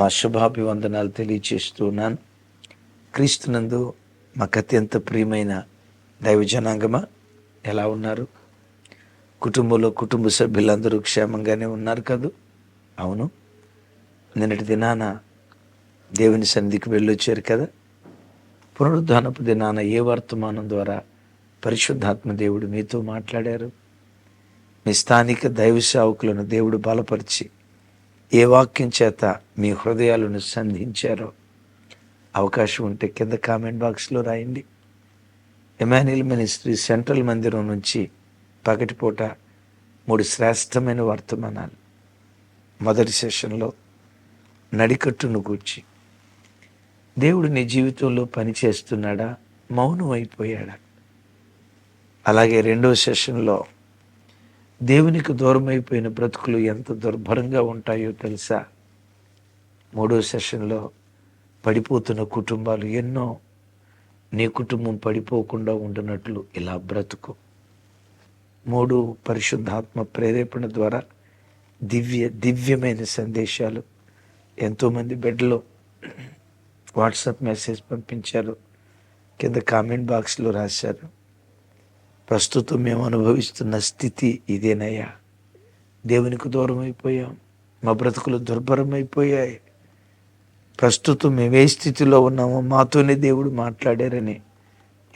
మా శుభాభివందనాలు తెలియచేస్తున్నాను క్రీస్తునందు మాకు అత్యంత ప్రియమైన దైవజనాంగమా ఎలా ఉన్నారు? కుటుంబంలో కుటుంబ సభ్యులందరూ క్షేమంగానే ఉన్నారు కదూ? అవును. నిన్నటి దినాన దేవుని సన్నిధికి వెళ్ళొచ్చారు కదా? పునరుద్ధానపు దినాన ఏ వర్తమానం ద్వారా పరిశుద్ధాత్మ దేవుడు మీతో మాట్లాడారు? మీ స్థానిక దైవ సేవకులను దేవుడు బలపరిచి ఏ వాక్యం చేత మీ హృదయాలను సంధించారో అవకాశం ఉంటే కింద కామెంట్ బాక్స్లో రాయండి. ఎమాన్యుల్ మినిస్ట్రీ సెంట్రల్ మందిరం నుంచి పగటిపూట మూడు శ్రేష్టమైన వర్తమానాలు. మొదటి సెషన్లో నడికట్టును కూర్చి దేవుడు నీ జీవితంలో పని చేస్తున్నాడా? మౌనం అయిపోయాడా? అలాగే రెండో సెషన్లో దేవునికి దూరమైపోయిన బ్రతుకులు ఎంత దుర్భరంగా ఉంటాయో తెలుసా? మూడో సెషన్లో పడిపోతున్న కుటుంబాలు ఎన్నో నీ కుటుంబం పడిపోకుండా ఉంటున్నట్లు ఇలా బ్రతుకు. మూడు పరిశుద్ధాత్మ ప్రేరేపణ ద్వారా దివ్య దివ్యమైన సందేశాలు. ఎంతోమంది బిడ్డలు వాట్సాప్ మెసేజ్ పంపించారు కింద కామెంట్ బాక్స్లో రాశారు. ప్రస్తుతం మేము అనుభవిస్తున్న స్థితి ఇదేనయ్యా. దేవునికి దూరం అయిపోయాం మా బ్రతుకులు దుర్భరం అయిపోయాయి ప్రస్తుతం మేము ఏ స్థితిలో ఉన్నామో మాతోనే దేవుడు మాట్లాడారని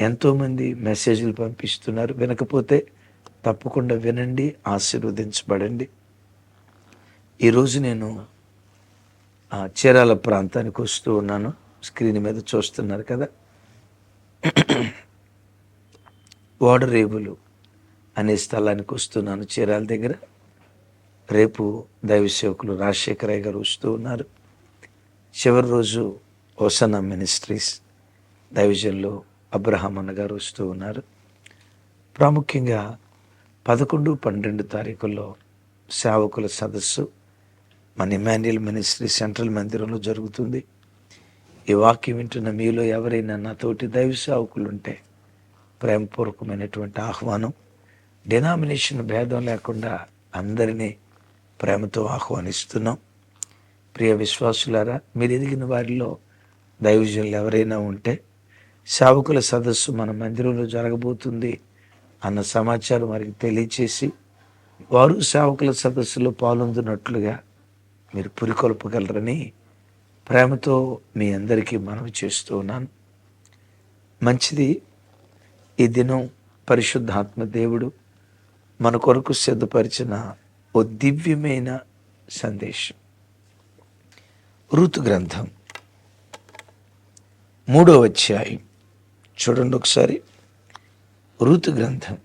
ఎంతోమంది మెసేజ్లు పంపిస్తున్నారు. వినకపోతే తప్పకుండా వినండి ఆశీర్వదించబడండి. ఈరోజు నేను ఆ, చీరాల ప్రాంతానికి వస్తూ ఉన్నాను. స్క్రీన్ మీద చూస్తున్నారు కదా? ఓడరేవులు అనే స్థలానికి వస్తున్నాను. చీరాల దగ్గర రేపు దైవ సేవకులు రాజశేఖరయ్య గారు వస్తూ ఉన్నారు. చివరి రోజు ఓసన మినిస్ట్రీస్ దైవజన్లో అబ్రహాం అన్నగారు వస్తూ ఉన్నారు. ప్రాముఖ్యంగా పదకొండు పన్నెండు తారీఖుల్లో సేవకుల సదస్సు మన ఇమాన్యుయల్ మినిస్ట్రీ సెంట్రల్ మందిరంలో జరుగుతుంది. ఈ వాక్యం వింటున్న మీలో ఎవరైనా నాతోటి దైవ సేవకులు ఉంటే ప్రేమపూర్వకమైనటువంటి ఆహ్వానం. డినామినేషన్ భేదం లేకుండా అందరినీ ప్రేమతో ఆహ్వానిస్తున్నాం. ప్రియ విశ్వాసులారా మీరు ఎదిగిన వారిలో దైవజనులు ఎవరైనా ఉంటే సేవకుల సదస్సు మన మందిరంలో జరగబోతుంది అన్న సమాచారం వారికి తెలియచేసి వారు సేవకుల సదస్సులో పాల్గొందున్నట్లుగా మీరు పురికొల్పగలరని ప్రేమతో మీ అందరికీ మనవి చేస్తూ ఉన్నాను. మంచిది ఈ దినం పరిశుద్ధాత్మ దేవుడు మన కొరకు సిద్ధపరిచిన ఓ దివ్యమైన సందేశం. ఋతు గ్రంథం మూడో అధ్యాయం. చూడండి ఒకసారి. ఋతు గ్రంథం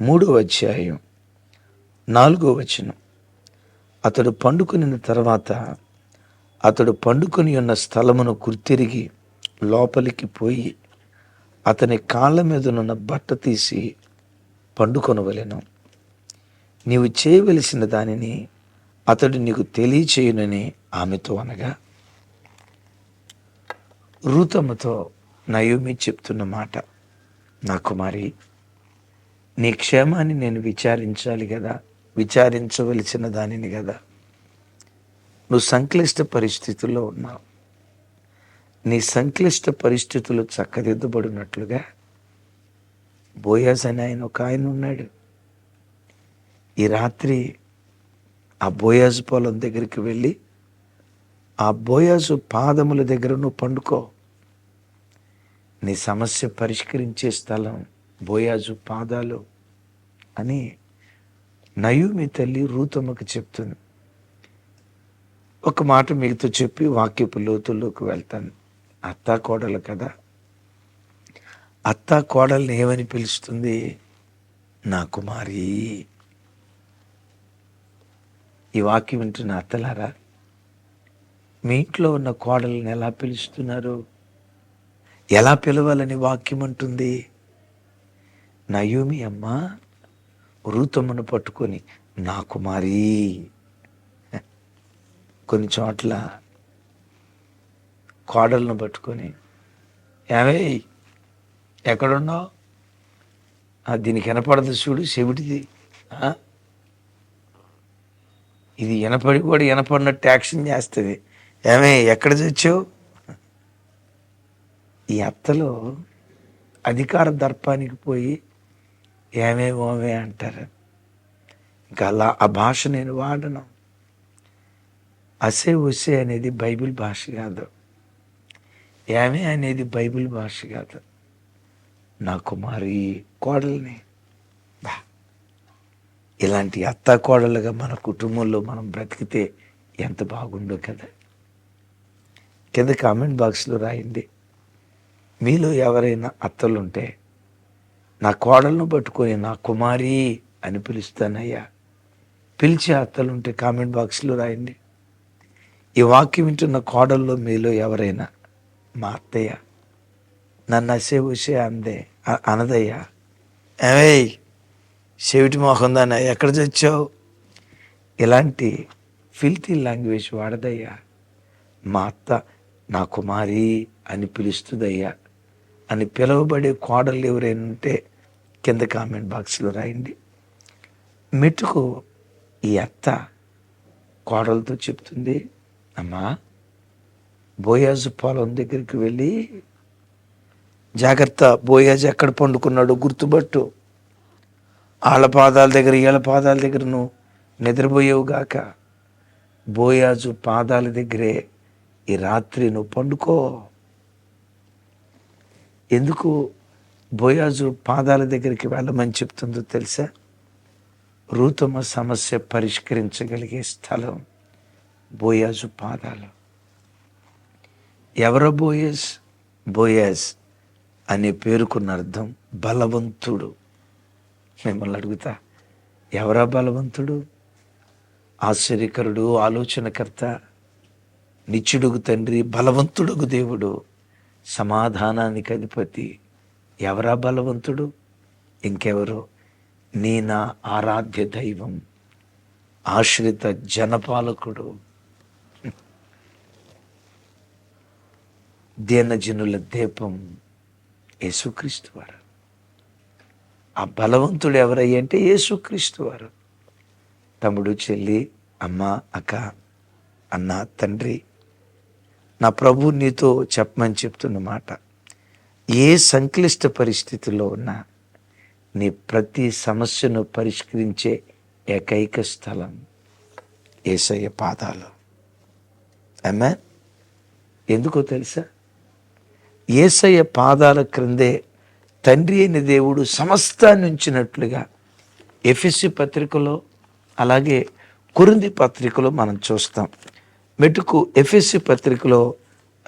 మూడో అధ్యాయం నాలుగో వచనం. అతడు పండుకుని తర్వాత అతడు పండుకొని ఉన్న స్థలమును గుర్తిరిగి లోపలికి పోయి అతని కాళ్ళ మీదనున్న బట్ట తీసి పండుకొనవలెను. నీవు చేయవలసిన దానిని అతడు నీకు తెలియచేయునని ఆమెతో అనగా రూతమ్మతో నయోమి చెప్తున్న మాట నా కుమారి నీ క్షేమాన్ని నేను విచారించాలి కదా విచారించవలసిన దానిని కదా నువ్వు సంక్లిష్ట పరిస్థితుల్లో ఉన్నావు. నీ సంక్లిష్ట పరిస్థితులు చక్కదిద్దబడినట్లుగా బోయాజ్ అని ఆయన ఒక ఆయన ఉన్నాడు. ఈ రాత్రి ఆ బోయాజు పొలం దగ్గరికి వెళ్ళి ఆ బోయాజు పాదముల దగ్గర నువ్వు పండుకో. నీ సమస్య పరిష్కరించే స్థలం బోయాజు పాదాలు అని నయూమి తల్లి రూతమ్మకు చెప్తుంది. ఒక మాట మీతో చెప్పి వాక్యపు లోతుల్లోకి వెళ్తాను. అత్తా కోడలు కదా. అత్త కోడల్ని ఏమని పిలుస్తుంది? నా కుమారి. ఈ వాక్యం వింటున్న అత్తలారా మీ ఇంట్లో ఉన్న కోడల్ని ఎలా పిలుస్తున్నారు? ఎలా పిలవాలని వాక్యం ఉంటుంది నయోమి అమ్మ రూతమ్మను పట్టుకొని నా కుమారి. కొన్ని చోట్ల కోడలను పట్టుకొని ఏమే ఎక్కడున్నావు? ఆ, దీనికి వినపడదు చూడు చెవిటిది. ఇది వినపడి కూడా వినపడినట్టు యాక్షన్ చేస్తుంది. ఏమే ఎక్కడ చచ్చావు? ఈ అత్తలో అధికార దర్పానికి పోయి ఏమే ఓమే అంటారు. ఇంకా అలా ఆ భాష నేను వాడను. అసే ఉసే అనేది బైబిల్ భాష కాదు. ఏమే అనేది బైబిల్ భాష కాదు. నా కుమారి కోడల్ని. బా. ఇలాంటి అత్త కోడలుగా మన కుటుంబంలో మనం బ్రతికితే ఎంత బాగుండో కదా. కింద కామెంట్ బాక్స్లో రాయండి. మీలో ఎవరైనా అత్తలుంటే నా కోడలను పట్టుకొని నా కుమారి అని పిలుస్తానయ్యా. పిలిచే అత్తలుంటే కామెంట్ బాక్స్లో రాయండి. ఈ వాక్యం వింటున్న కోడల్లో మీలో ఎవరైనా మా అత్తయ్య నన్ను అసే ఉసే అందే అనదయ్య అనదయ్యా ఏమేయ్ చెవిటి మోహం దాన్ని ఎక్కడ చచ్చావు ఇలాంటి ఫిల్తీ లాంగ్వేజ్ వాడదయ్యా మా అత్త నా కుమారి అని పిలుస్తుందయ్యా అని పిలువబడే కోడలు ఎవరైనా ఉంటే కింద కామెంట్ బాక్స్లో రాయండి మెట్టుకు ఈ అత్త కోడలతో చెప్తుంది అమ్మా బోయాజు పొలం దగ్గరికి వెళ్ళి జాగ్రత్త బోయాజు ఎక్కడ పండుకున్నాడో గుర్తుపట్టు. ఆళ్ళ పాదాల దగ్గర ఈళ్ళ పాదాల దగ్గర నువ్వు బోయాజు పాదాల దగ్గరే ఈ రాత్రి నువ్వు పండుకో. ఎందుకు బోయాజు పాదాల దగ్గరికి వెళ్ళమని చెప్తుందో తెలుసా? రూతమ సమస్య పరిష్కరించగలిగే స్థలం బోయాజు పాదాలు. ఎవరో బోయస్? బోయస్ అనే పేరుకున్న అర్థం బలవంతుడు. మిమ్మల్ని అడుగుతా ఎవరా బలవంతుడు? ఆశ్చర్యకరుడు ఆలోచనకర్త నిత్యుడుగు తండ్రి బలవంతుడుగు దేవుడు సమాధానానికి అధిపతి. ఎవరా బలవంతుడు? ఇంకెవరో? నీ నా ఆరాధ్య దైవం ఆశ్రిత జనపాలకుడు. దీనజనుల దీపం యేసుక్రీస్తు వారు. ఆ బలవంతుడు ఎవరయ్యంటే యేసుక్రీస్తు వారు. తమ్ముడు చెల్లి అమ్మ అక్క అన్న తండ్రి. నా ప్రభు నీతో చెప్పమని చెప్తున్న మాట ఏ సంక్లిష్ట పరిస్థితిలో ఉన్నా నీ ప్రతి సమస్యను పరిష్కరించే ఏకైక స్థలం ఏసయ్య పాదాలు. అమ్మా ఎందుకో తెలుసా? ఏసయ్య పాదాల క్రిందే తండ్రి అయిన దేవుడు సమస్తాన్ని ఉంచినట్లుగా ఎఫ్ఎస్సి పత్రికలో అలాగే కురింది పత్రికలో మనం చూస్తాం. మెటుకు ఎఫ్ఎస్సి పత్రికలో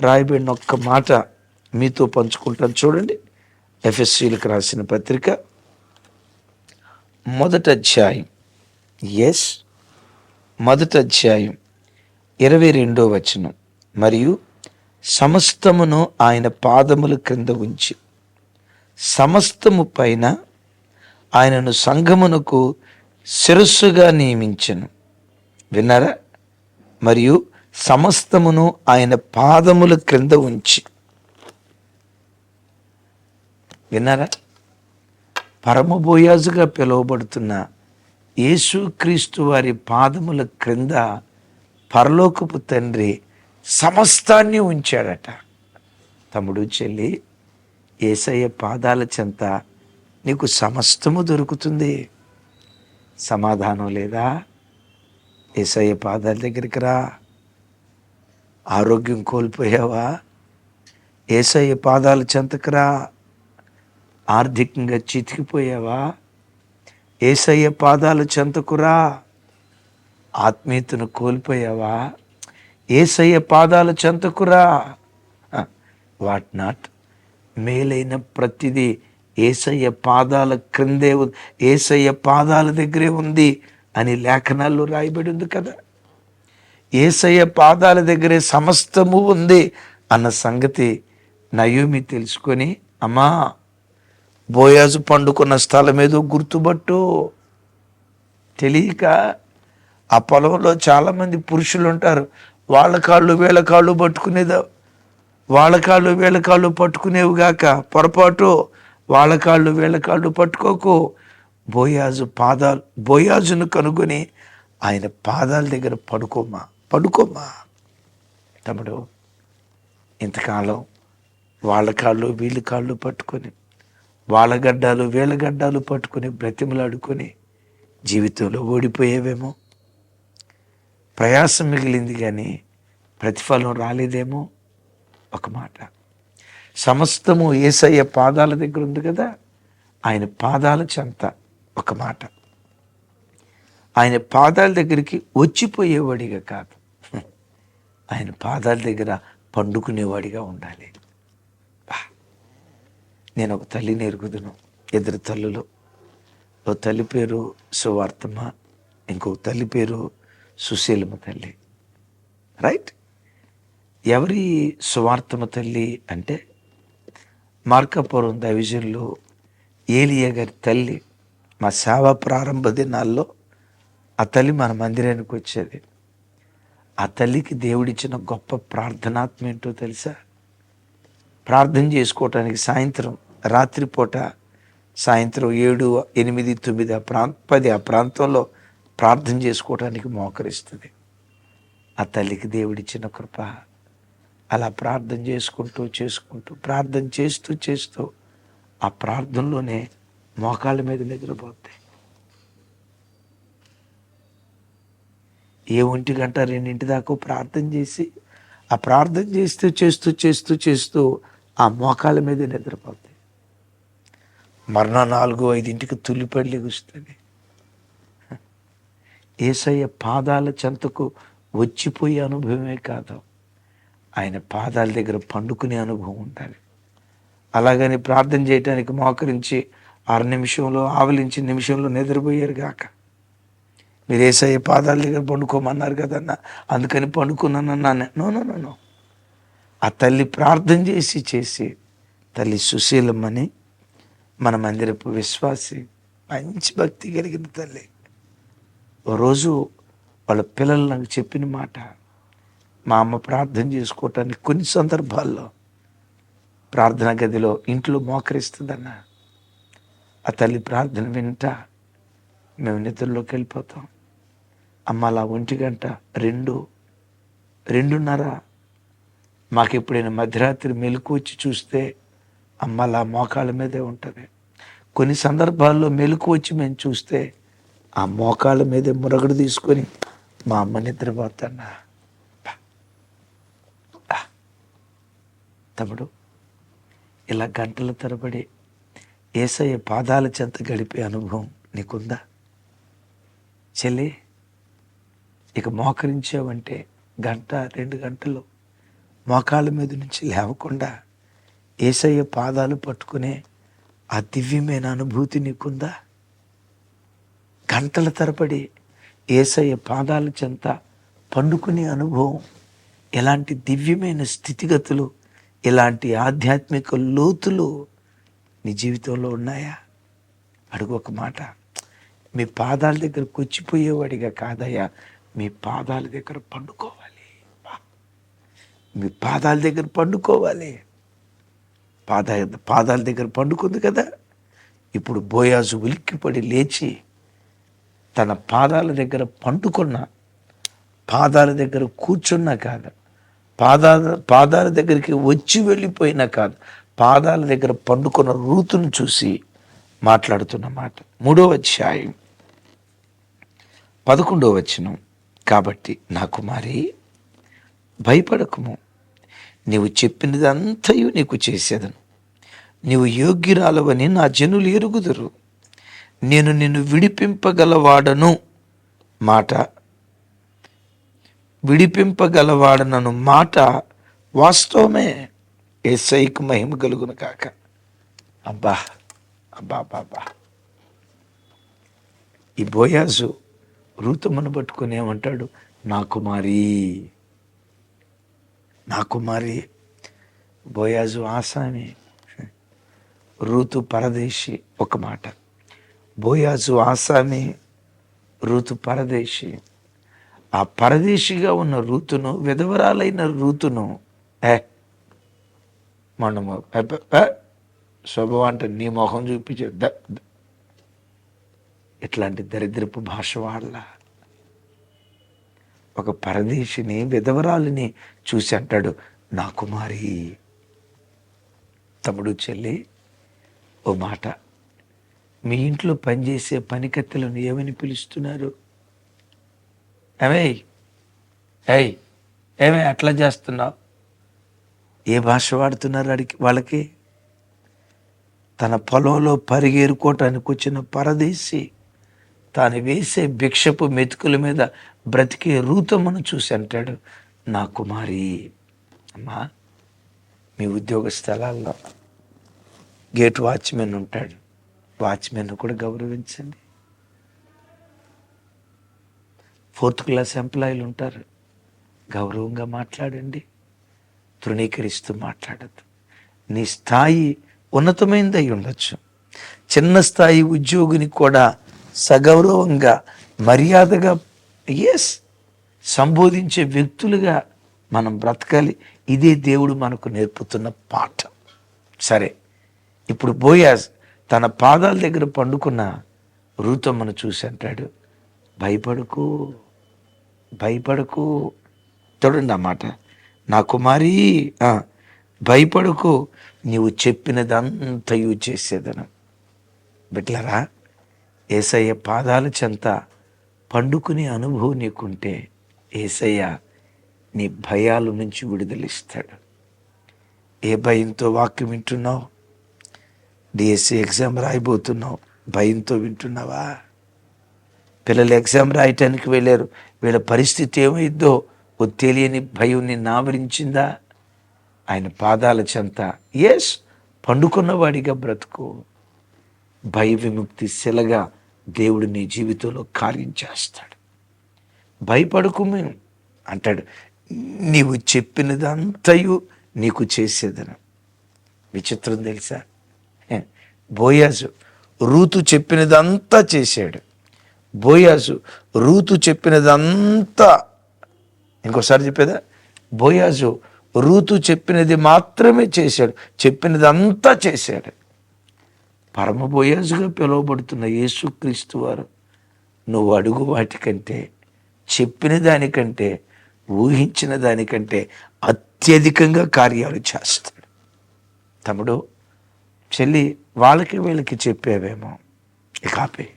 రాయబడిన ఒక్క మాట మీతో పంచుకుంటాను చూడండి. ఎఫ్ఎస్సీలకు రాసిన పత్రిక మొదట అధ్యాయం. ఎస్ మొదట అధ్యాయం. ఇరవై రెండో వచనం. మరియు సమస్తమును ఆయన పాదముల క్రింద ఉంచి సమస్తము పైన ఆయనను సంఘమునకు శిరస్సుగా నియమించను. విన్నారా? మరియు సమస్తమును ఆయన పాదముల క్రింద ఉంచి. విన్నారా? పరమబోయాజుగా పిలువబడుతున్న యేసుక్రీస్తు వారి పాదముల క్రింద పరలోకపు తండ్రి సమస్తాన్ని ఉంచాడట. తమ్ముడు చెల్లి ఏసయ్య పాదాల చెంత నీకు సమస్తము దొరుకుతుంది. సమాధానం లేదా? ఏసయ్య పాదాల దగ్గరికి రా. ఆరోగ్యం కోల్పోయావా? ఏసయ్య పాదాల చెంతకు రా. ఆర్థికంగా చితికిపోయావా? ఏసయ్య పాదాల చెంతకురా ఆత్మీయతను కోల్పోయావా? ఏసయ్య పాదాల చెంతకురా వాట్ నాట్? మేలైన ప్రతిదీ ఏసయ్య పాదాల క్రిందే ఏసయ్య పాదాల దగ్గరే ఉంది అని లేఖనాల్లో రాయబడి ఉంది కదా. ఏసయ్య పాదాల దగ్గరే సమస్తము ఉంది అన్న సంగతి నయోమి తెలుసుకొని అమ్మా బోయాజు పండుకున్న స్థలం ఏదో గుర్తుపట్టు. తెలియక ఆ పొలంలో చాలామంది పురుషులు ఉంటారు వాళ్ళ కాళ్ళు వీళ్ళ కాళ్ళు పట్టుకునేదా? వాళ్ళ కాళ్ళు వీళ్ళ కాళ్ళు పట్టుకునేవి గాక పొరపాటు వాళ్ళ కాళ్ళు వీళ్ళ కాళ్ళు పట్టుకోకు. బోయాజు పాదాలు బోయాజును కనుగొని ఆయన పాదాల దగ్గర పడుకోమా పడుకోమా తమ్ముడు ఇంతకాలం వాళ్ళ కాళ్ళు వీళ్ళ కాళ్ళు పట్టుకొని వాళ్ళ గడ్డాలు వీళ్ళ గడ్డాలు పట్టుకొని బ్రతిమలాడుకొని జీవితంలో ఓడిపోయేవేమో. ప్రయాసం మిగిలింది కానీ ప్రతిఫలం రాలేదేమో ఒక మాట. సమస్తము ఏసయ్య పాదాల దగ్గర ఉంది కదా ఆయన పాదాల చెంత ఒక మాట. ఆయన పాదాల దగ్గరికి వచ్చిపోయేవాడిగా కాదు. ఆయన పాదాల దగ్గర పండుకునేవాడిగా ఉండాలి. నేను ఒక తల్లిని ఎరుగుదును ఇద్దరు తల్లులు. ఓ తల్లి పేరు సువార్తమ్మ ఇంకో తల్లి పేరు సుశీలమ్మ తల్లి. రైట్ ఎవరి సువార్తమ్మ తల్లి అంటే మార్కాపురం దైవజన్లో ఏలియా గారి తల్లి మా సేవ ప్రారంభ దినాల్లో ఆ తల్లి మన మందిరానికి వచ్చేది. ఆ తల్లికి దేవుడిచ్చిన గొప్ప ప్రార్థనాత్మ ఏంటో తెలుసా? ప్రార్థన చేసుకోవటానికి సాయంత్రం రాత్రిపూట సాయంత్రం ఏడు ఎనిమిది తొమ్మిది ఆ ప్రాంత పది ఆ ప్రాంతంలో ప్రార్థన చేసుకోవటానికి మోకరిస్తుంది. ఆ తల్లికి దేవుడిచ్చిన కృప. అలా ప్రార్థన చేసుకుంటూ చేసుకుంటూ ప్రార్థన చేస్తూ చేస్తూ ఆ ప్రార్థనలోనే మోకాళ్ళ మీద నిద్రపోతాయి. ఏ ఒంటి గంట రెండింటి దాకా ప్రార్థన చేసి ఆ ప్రార్థన చేస్తూ చేస్తూ చేస్తూ చేస్తూ ఆ మోకాళ్ళ మీద నిద్రపోతాయి. మరణ నాలుగు ఐదింటికి తుల్లిపడి లెగుస్తుంది. ఏసయ్య పాదాల చెంతకు వచ్చిపోయే అనుభవమే కాదు. ఆయన పాదాల దగ్గర పండుకునే అనుభవం ఉండాలి. అలాగని ప్రార్థన చేయటానికి మోకరించి ఆరు నిమిషంలో ఆవలించి నిమిషంలో నిద్రపోయారు కాక మీరు ఏసయ్య పాదాల దగ్గర పండుకోమన్నారు కదన్నా అందుకని పండుకున్నానన్నాను. No no no no. ఆ తల్లి ప్రార్థన చేసి చేసి తల్లి సుశీలమ్మని మన మందిరపు విశ్వాసి మంచి భక్తి కలిగిన తల్లి. రోజు వాళ్ళ పిల్లలు నాకు చెప్పిన మాట మా అమ్మ ప్రార్థన చేసుకోవటానికి కొన్ని సందర్భాల్లో ప్రార్థన గదిలో ఇంట్లో మోకరిస్తుందన్న ఆ తల్లి ప్రార్థన వింటా మేము నిద్రలోకి వెళ్ళిపోతాం. అమ్మ అలా ఒంటి గంట రెండు రెండున్నర మాకు ఎప్పుడైనా మధ్యరాత్రి మెలకు వచ్చి చూస్తే అమ్మ అలా మోకాళ్ళ మీదే ఉంటుంది. కొన్ని సందర్భాల్లో మెలకు వచ్చి మేము చూస్తే ఆ మోకాళ్ళ మీద మురగడు తీసుకొని మా అమ్మ నిద్రపోతానా? తమ్ముడు ఇలా గంటల తరబడి ఏసయ్య పాదాల చెంత గడిపే అనుభవం నీకుందా? చెల్లి ఇక మోకరించావంటే గంట రెండు గంటలు మోకాళ్ళ మీద నుంచి లేవకుండా ఏసయ్య పాదాలు పట్టుకునే ఆ దివ్యమైన అనుభూతి నీకుందా? గంటల తరబడి ఏసయ్య పాదాల చెంత పండుకునే అనుభవం ఎలాంటి దివ్యమైన స్థితిగతులు ఇలాంటి ఆధ్యాత్మిక లోతులు నీ జీవితంలో ఉన్నాయా? అడుగు ఒక మాట. మీ పాదాల దగ్గర కూర్చిపోయేవాడిగా కాదయ్యా. మీ పాదాల దగ్గర పండుకోవాలి. మీ పాదాల దగ్గర పండుకోవాలి. పాద పాదాల దగ్గర పండుకుంది కదా. ఇప్పుడు బోయాజు ఉలిక్కిపడి లేచి తన పాదాల దగ్గర పండుకున్న పాదాల దగ్గర కూర్చున్నా కాదు. పాదాల పాదాల దగ్గరికి వచ్చి వెళ్ళిపోయినా కాదు. పాదాల దగ్గర పండుకున్న రూతును చూసి మాట్లాడుతున్న మాట. మూడో అధ్యాయం. పదకొండో వచనం. కాబట్టి నా కుమారి భయపడకుము. నీవు చెప్పినదంతయు నీకు చేసేదను. నీవు యోగ్యురాలవని నా జనులు ఎరుగుదురు. నేను నిన్ను విడిపింపగలవాడను మాట. విడిపింపగలవాడనను మాట వాస్తవమే. ఏసైకు మహిమ కలుగును కాక. అబ్బా అబ్బా బాబా ఈ బోయాజు రూతమును పట్టుకుని ఏమంటాడు? నా కుమారి నా కుమారి బోయాజు ఆసామి రూతు పరదేశి ఒక మాట. బోయాజు ఆసామి రూతు పరదేశి. ఆ పరదేశిగా ఉన్న రూతును విధవరాలైన రూతును ఏ మనము ఎప్ప- శుభం అంటే నీ మొహం చూపించే ద- ద- ఇట్లాంటి దరిద్రపు భాష వాళ్ళ. ఒక పరదేశిని విధవరాలిని చూసి అంటాడు నా కుమారి తమ్ముడు చెల్లి ఓ మాట మీ ఇంట్లో పనిచేసే పనికత్తెలను ఏమని పిలుస్తున్నారు? ఏమే ఏయ్ ఏమే అట్లా చేస్తున్నావు? ఏ భాష వాడుతున్నారు అడిగి వాళ్ళకి? తన పొలంలో పరిగేరుకోవటానికి వచ్చిన పరదేశి తాను వేసే భిక్షపు మెతుకుల మీద బ్రతికే రూతమ్మను చూసి అంటాడు నా కుమారి అమ్మా మీ ఉద్యోగ స్థలాల్లో గేట్ వాచ్మెన్ ఉంటాడు. వాచ్మెన్ కూడా గౌరవించండి. ఫోర్త్ క్లాస్ ఎంప్లాయీలు ఉంటారు. గౌరవంగా మాట్లాడండి. తృణీకరిస్తూ మాట్లాడద్దు. నీ స్థాయి ఉన్నతమైనది అయి ఉండొచ్చు. చిన్న స్థాయి ఉద్యోగిని కూడా సగౌరవంగా మర్యాదగా ఎస్ సంబోధించే వ్యక్తులుగా మనం బ్రతకాలి. ఇదే దేవుడు మనకు నేర్పుతున్న పాఠం. సరే. ఇప్పుడు బోయాజ్ తన పాదాల దగ్గర పండుకున్న రూతమ్మను చూసి అంటాడు భయపడుకు భయపడకు. చూడండి అన్నమాట నా కుమారి భయపడకు నీవు చెప్పినదంతయు చేసేదనం. బిట్లరా ఏసయ్య పాదాల చెంత పండుకునే అనుభవం నీకుంటే ఏసయ్య నీ భయాల నుంచి విడుదలిస్తాడు ఏ భయంతో వాక్యం వింటున్నావు? డిఎస్సి ఎగ్జామ్ రాయబోతున్నావు. భయంతో వింటున్నావా? పిల్లలు ఎగ్జామ్ రాయటానికి వెళ్ళారు. వీళ్ళ పరిస్థితి ఏమైద్దో ఓ తెలియని భయం నిన్ను ఆవరించిందా? ఆయన పాదాల చెంత. ఎస్ పండుకున్నవాడిగా బ్రతుకు. భయ విముక్తి శిలగా దేవుడు నీ జీవితంలో కార్యం చేస్తాడు. భయపడకు మేము అంటాడు. నీవు చెప్పినదంతయు నీకు చేసేదను. విచిత్రం తెలుసా? బోయాజు రూతు చెప్పినదంతా చేశాడు. బోయాజు రూతు చెప్పినదంతా ఇంకోసారి చెప్పేదా? బోయాజు రూతు చెప్పినది మాత్రమే చేశాడు చెప్పినదంతా చేశాడు. పరమ బోయాజుగా పిలువబడుతున్న యేసుక్రీస్తు వారు నువ్వు అడుగు వాటికంటే చెప్పిన దానికంటే ఊహించిన దానికంటే అత్యధికంగా కార్యాలు చేస్తాడు. తమ్ముడు చెల్లి వాళ్ళకి వీళ్ళకి చెప్పావేమో. ఇక ఆపే.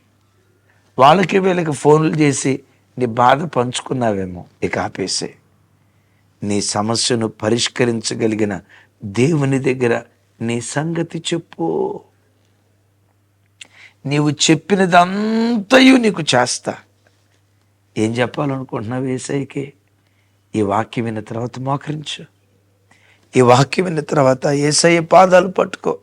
వాళ్ళకి వీళ్ళకి ఫోన్లు చేసి నీ బాధ పంచుకున్నావేమో. ఇక ఆపేసే. నీ సమస్యను పరిష్కరించగలిగిన దేవుని దగ్గర నీ సంగతి చెప్పు. నీవు చెప్పినదంతయు నీకు చేస్తా. ఏం చెప్పాలనుకుంటున్నావు ఏసైకి? ఈ వాక్యం విన్న తర్వాత మోకరించు. ఈ వాక్యం విన్న తర్వాత ఏసయ్య పాదాలు పట్టుకో.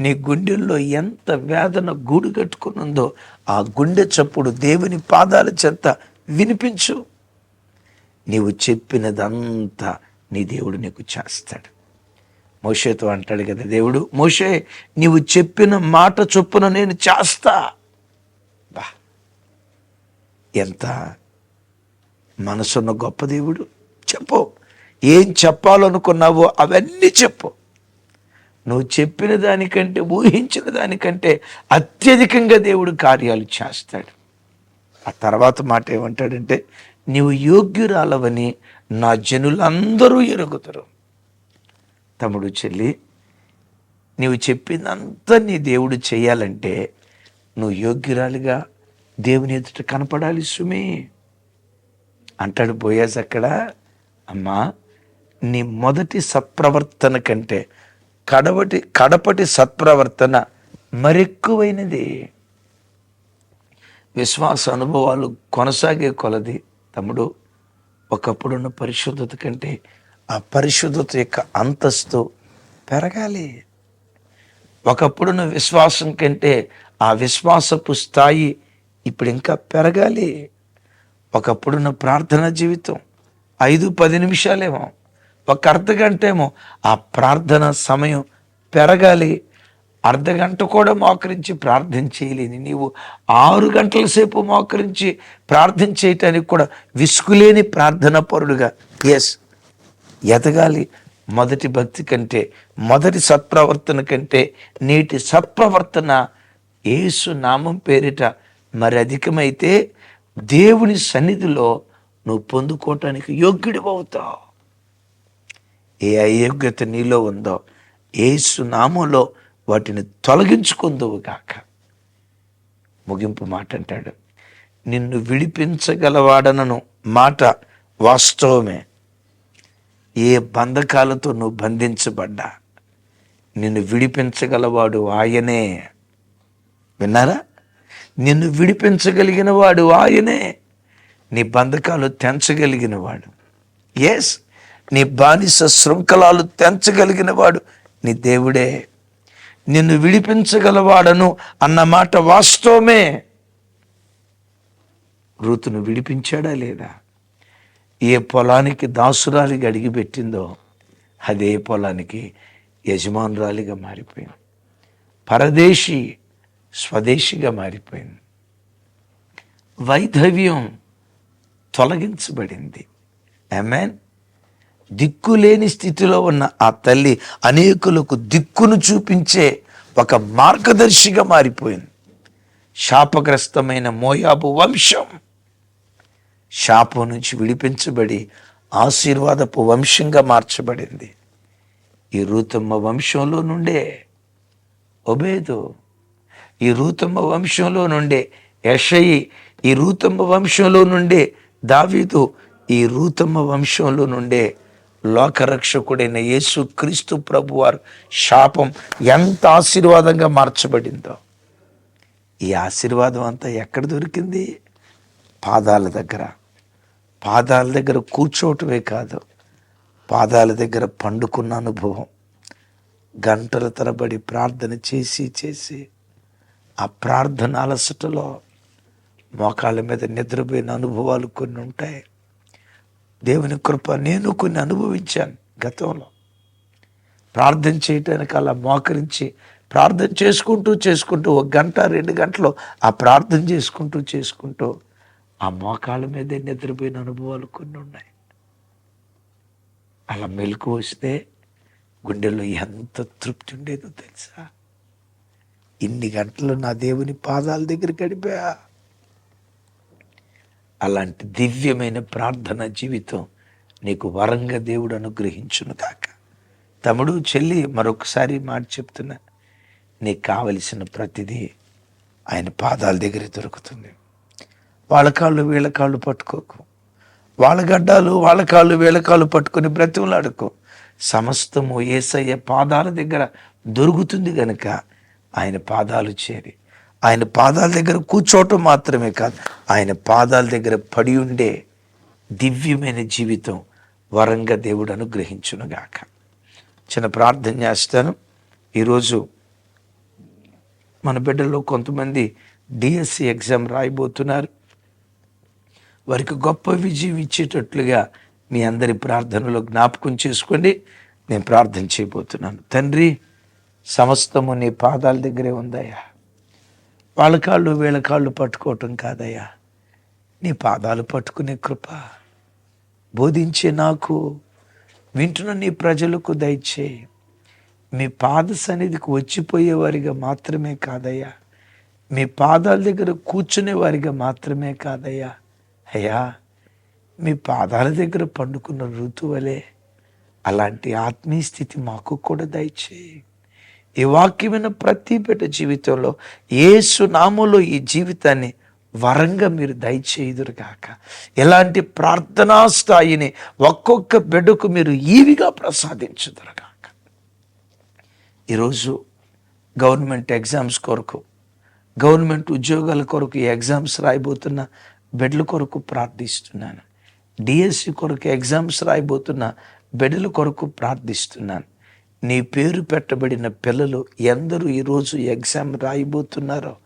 నీ గుండెల్లో ఎంత వేదన గూడు కట్టుకునుందో ఆ గుండె చప్పుడు దేవుని పాదాల చెత్త వినిపించు. నీవు చెప్పినదంతా నీ దేవుడు నీకు చేస్తాడు. మోషేతో అంటాడు కదా దేవుడు మోషే నీవు చెప్పిన మాట చొప్పున నేను చేస్తా. బా. ఎంత మనసున్న గొప్ప దేవుడు. చెప్పు. ఏం చెప్పాలనుకున్నావో అవన్నీ చెప్పు. నువ్వు చెప్పిన దానికంటే ఊహించిన దానికంటే అత్యధికంగా దేవుడు కార్యాలు చేస్తాడు. ఆ తర్వాత మాట ఏమంటాడంటే నీవు యోగ్యురాలవని నా జనులందరూ ఎరుగుతారు తమ్ముడు చెల్లి నీవు చెప్పిందంతా నీ దేవుడు చేయాలంటే నువ్వు యోగ్యురాలిగా దేవుని ఎదుట కనపడాలి సుమి. అంటాడు పోయాస్ అక్కడ అమ్మా నీ మొదటి సప్రవర్తన కంటే కడవటి కడపటి సత్ప్రవర్తన మరెక్కువైనది. విశ్వాస అనుభవాలు కొనసాగే కొలది తమ్ముడు ఒకప్పుడున్న పరిశుద్ధత కంటే ఆ పరిశుద్ధత యొక్క అంతస్తు పెరగాలి. ఒకప్పుడున్న విశ్వాసం కంటే ఆ విశ్వాసపు స్థాయి ఇప్పుడు ఇంకా పెరగాలి. ఒకప్పుడున్న ప్రార్థన జీవితం ఐదు పది నిమిషాలేమో ఒక అర్ధ గంట ఏమో ఆ ప్రార్థన సమయం పెరగాలి. అర్ధ గంట కూడా మోకరించి ప్రార్థన చేయలేని నీవు ఆరు గంటల సేపు మోకరించి ప్రార్థన చేయటానికి కూడా విసుగులేని ప్రార్థన పరుడుగా. ఎస్ ఎదగాలి మొదటి భక్తి కంటే మొదటి సత్ప్రవర్తన కంటే నేటి సత్ప్రవర్తన యేసు నామం పేరిట మరి అధికమైతే దేవుని సన్నిధిలో నువ్వు పొందుకోవటానికి యోగ్యుడు అవుతావు ఏ అయోగ్యత నీలో ఉందో ఏ నామంలో వాటిని తొలగించుకుందువు కాక ముగింపు మాట అంటాడు నిన్ను విడిపించగలవాడనను మాట వాస్తవమే. ఏ బంధకాలతో నువ్వు బంధించబడ్డా నిన్ను విడిపించగలవాడు ఆయనే. విన్నారా? నిన్ను విడిపించగలిగిన వాడు ఆయనే. నీ బంధకాలు తెంచగలిగిన వాడు. ఎస్ నీ బానిస శృంఖలాలు తెంచగలిగిన వాడు నీ దేవుడే. నిన్ను విడిపించగలవాడను అన్న మాట వాస్తవమే. ఋతును విడిపించాడా లేదా? ఏ పొలానికి దాసురాలిగా అడిగిపెట్టిందో అదే పొలానికి యజమానురాలిగా మారిపోయింది. పరదేశి స్వదేశిగా మారిపోయింది. వైధవ్యం తొలగించబడింది. ఎమెన్ దిక్కులేని స్థితిలో ఉన్న ఆ తల్లి అనేకులకు దిక్కును చూపించే ఒక మార్గదర్శిగా మారిపోయింది. శాపగ్రస్తమైన మోయాబు వంశం శాపం నుంచి విడిపించబడి ఆశీర్వాదపు వంశంగా మార్చబడింది. ఈ రూతమ్మ వంశంలో నుండే ఒబేదు ఈ రూతమ్మ వంశంలో నుండే యషయి ఈ రూతమ్మ వంశంలో నుండే దావీదు ఈ రూతమ్మ వంశంలో నుండే లోకరక్షకుడైన యేసు క్రీస్తు ప్రభు వారు శాపం ఎంత ఆశీర్వాదంగా మార్చబడిందో. ఈ ఆశీర్వాదం అంతా ఎక్కడ దొరికింది? పాదాల దగ్గర. పాదాల దగ్గర కూర్చోవటమే కాదు పాదాల దగ్గర పండుకున్న అనుభవం. గంటల తరబడి ప్రార్థన చేసి చేసి ఆ ప్రార్థన అలసటలో మోకాళ్ళ మీద నిద్రపోయిన అనుభవాలు కొన్ని ఉంటాయి. దేవుని కృప నేను కొన్ని అనుభవించాను గతంలో. ప్రార్థన చేయటానికి అలా మోకరించి ప్రార్థన చేసుకుంటూ చేసుకుంటూ ఒక గంట రెండు గంటలు ఆ ప్రార్థన చేసుకుంటూ చేసుకుంటూ ఆ మోకాళ్ళ మీదే నిద్రపోయిన అనుభవాలు కొన్ని ఉన్నాయి. అలా మెలకు వస్తే గుండెల్లో ఎంత తృప్తి ఉండేదో తెలుసా? ఇన్ని గంటలు నా దేవుని పాదాల దగ్గర గడిపా అలాంటి దివ్యమైన ప్రార్థన జీవితం నీకు వరంగా దేవుడు అనుగ్రహించును కాక తమ్ముడు చెల్లి మరొకసారి మాట చెప్తున్నా. నీకు కావలసిన ప్రతిదీ ఆయన పాదాల దగ్గర దొరుకుతుంది. వాళ్ళ కాళ్ళు వీళ్ళ కాళ్ళు పట్టుకోకు. వాళ్ళ గడ్డాలు వాళ్ళ కాళ్ళు వీళ్ళ కాళ్ళు పట్టుకొని బ్రతిమలాడుకో. సమస్తము ఏసయ్య పాదాల దగ్గర దొరుకుతుంది గనుక ఆయన పాదాలు చేరి ఆయన పాదాల దగ్గర కూర్చోవటం మాత్రమే కాదు ఆయన పాదాల దగ్గర పడి ఉండే దివ్యమైన జీవితం వరంగా దేవుడు అనుగ్రహించునుగాక. చిన్న ప్రార్థన చేస్తాను. ఈరోజు మన బిడ్డల్లో కొంతమంది డిఎస్సి ఎగ్జామ్ రాయబోతున్నారు. వారికి గొప్ప విజయం ఇచ్చేటట్లుగా మీ అందరి ప్రార్థనలో జ్ఞాపకం చేసుకోండి. నేను ప్రార్థన చేయబోతున్నాను. తండ్రి సమస్తము నీ పాదాల దగ్గరే ఉందయ్యా. వాళ్ళ కాళ్ళు వీళ్ళ కాళ్ళు పట్టుకోవటం కాదయ్యా. నీ పాదాలు పట్టుకునే కృప. బోధించే నాకు వింటున్న నీ ప్రజలకు దయచేయి మీ పాద సన్నిధికి వచ్చిపోయేవారిగా మాత్రమే కాదయ్యా. మీ పాదాల దగ్గర కూర్చునే వారిగా మాత్రమే కాదయ్యా. అయ్యా మీ పాదాల దగ్గర పండుకున్న ఋతువలే అలాంటి ఆత్మీయ స్థితి మాకు కూడా దయచేయి ఈ వాక్యమైన ప్రతి బిడ్డ జీవితంలో ఏసు నామంలో ఈ జీవితాన్ని వరంగా మీరు దయచేయుదురుగాక. ఎలాంటి ప్రార్థనా స్థాయిని ఒక్కొక్క బిడ్డకు మీరు ఈవిగా ప్రసాదించుదురుగాక. ఈరోజు గవర్నమెంట్ ఎగ్జామ్స్ కొరకు గవర్నమెంట్ ఉద్యోగాల కొరకు ఈ ఎగ్జామ్స్ రాయబోతున్న బిడ్డల కొరకు ప్రార్థిస్తున్నాను. డిఎస్సి కొరకు ఎగ్జామ్స్ రాయబోతున్న బిడ్డల కొరకు ప్రార్థిస్తున్నాను. నీ పేరు పెట్టబడిన పిల్లలు ఎందరూ ఈరోజు ఎగ్జామ్ రాయిబోతున్నారో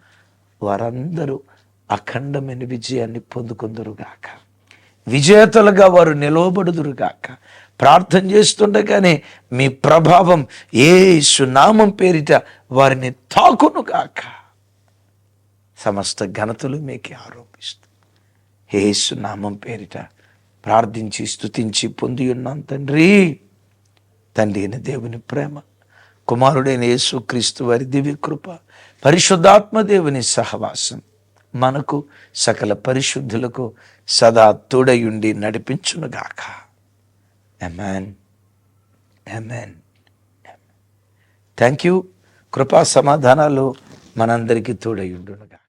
వారందరూ అఖండమైన విజయాన్ని పొందుకుందరుగాక. విజేతలుగా వారు నిలవబడుదురుగాక. ప్రార్థన చేస్తుండగానే మీ ప్రభావం ఏ సునామం పేరిట వారిని తాకునుగాక. సమస్త ఘనతలు మీకే ఆరోపిస్తూ ఏ సునామం పేరిట ప్రార్థించి స్థుతించి పొంది ఉన్నాం తండ్రి. తండ్రి అయిన దేవుని ప్రేమ కుమారుడైన యేసు క్రీస్తు వారి దివ్య కృప పరిశుద్ధాత్మ దేవుని సహవాసం మనకు సకల పరిశుద్ధులకు సదా తోడయుండి నడిపించునుగాక. అమెన్ అమెన్ థ్యాంక్ యూ కృపా సమాధానాలు మనందరికీ తోడయుండునుగాక.